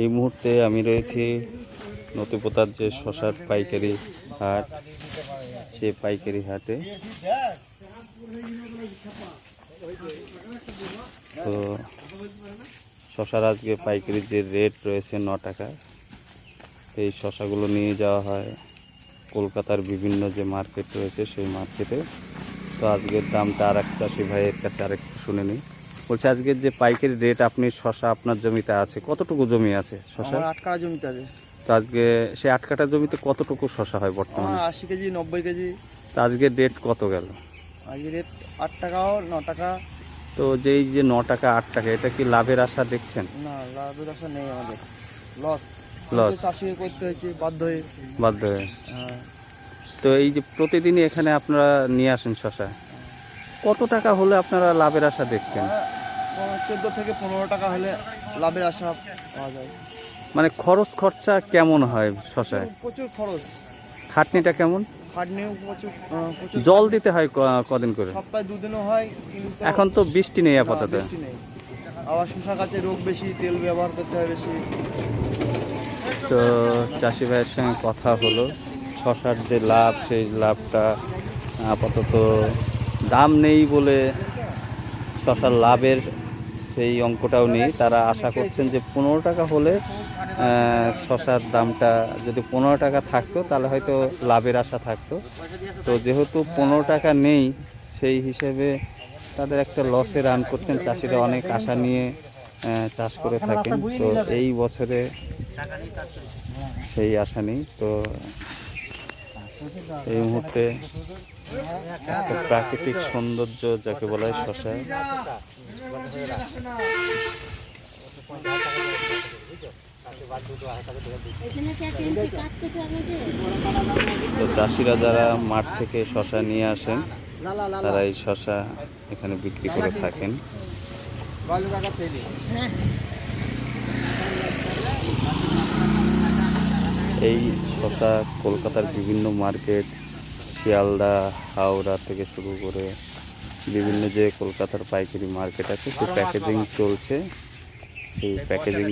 এই মুহূর্তে আমি রয়েছি নতুপোতার যে শশার পাইকারি হাট, সে পাইকারি হাটে। তো শশার আজকে পাইকারির যে রেট রয়েছে ন টাকা, এই শশাগুলো নিয়ে যাওয়া হয়। কলকাতার বিভিন্ন যে মার্কেট রয়েছে, সেই মার্কেটে। তো আজকের দামটা আর এক চাষি ভাইয়ের কাছে আরেকটু শুনে নিই। বলছে আজকের যে পাইকারি রেট আপনি শশা আপনার জমিতে আছে কতটুকু জমি আছে শশা আমার আট কাঠা জমিতে আছে। তো আজকে সে আট কাঠা জমিতে কতটুকু শশা হয় আমার বর্তমানে আশি কেজি নব্বই কেজি। তো আজকের রেট কত গেল? আজকে রেট আট টাকাও ন টাকা। তো যেই যে ন টাকা আট টাকা এটা কি লাভের আশা দেখছেন? না লাভের আশা নেই আমাদের। Loss Loss. চাষিকে করতে হয়েছে বাধ্য হয়ে। বাধ্য হয়ে। হ্যাঁ। তো এই যে প্রতিদিনই এখানে আপনারা নিয়ে আসেন শশা কত টাকা হলে আপনারা লাভের আশা দেখছেন? চোদ্দ থেকে পনেরো টাকা হলে লাভের আশা পাওয়া যায়। মানে খরচ খরচা কেমন হয় শশায়? প্রচুর খরচ। খাটনিটা কেমন? খাটনিও প্রচুর প্রচুর জল দিতে হয় কদিন করে? সপ্তাহে দুদিনও হয় কিন্তু এখন তো বৃষ্টি নেই আপাতত। বৃষ্টি নেই। আবার শশা গাছে রোগ বেশি তেল ব্যবহার করতে হয় বেশি। তো চাষি ভাইয়ের সঙ্গে কথা হলো। শশার যে লাভ সেই লাভটা আপাতত দাম নেই বলে শশার লাভের সেই অঙ্কটাও নেই। তারা আশা করছেন যে পনেরো টাকা হলে শশার দামটা যদি পনেরো টাকা থাকতো তাহলে হয়তো লাভের আশা থাকতো। তো যেহেতু পনেরো টাকা নেই সেই হিসেবে তাদের একটা লসে রান করছেন। চাষিরা অনেক আশা নিয়ে চাষ করে থাকেন। তো এই বছরে সেই আশা নেই। তো এই মুহূর্তে প্রাকৃতিক সৌন্দর্য যাকে বলা হয় শশা এখানে কি একটা ইঞ্চি কাজ করতে হবে যে তো চাষিরা যারা মাঠ থেকে শশা নিয়ে আসেন তারা এই শশা এখানে বিক্রি করে থাকেন। এই শশা কলকাতার বিভিন্ন মার্কেট, শিয়ালদা, হাওড়া থেকে শুরু করে বিভিন্ন যে কলকাতার পাইকারি মার্কেট আছে সেই প্যাকেজিং চলছে, সেই প্যাকেজিং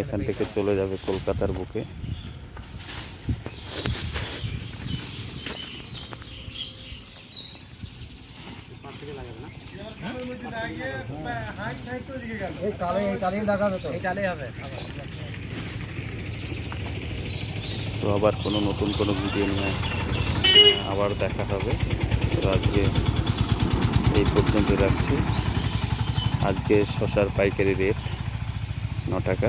এখান থেকে চলে যাবে কলকাতার বুকে। তো আবার কোনো নতুন কোনো ভিডিও নিয়ে আবার দেখা হবে। তো আজকে এই পর্যন্ত রাখছি। আজকে শশার পাইকারি রেট ন টাকা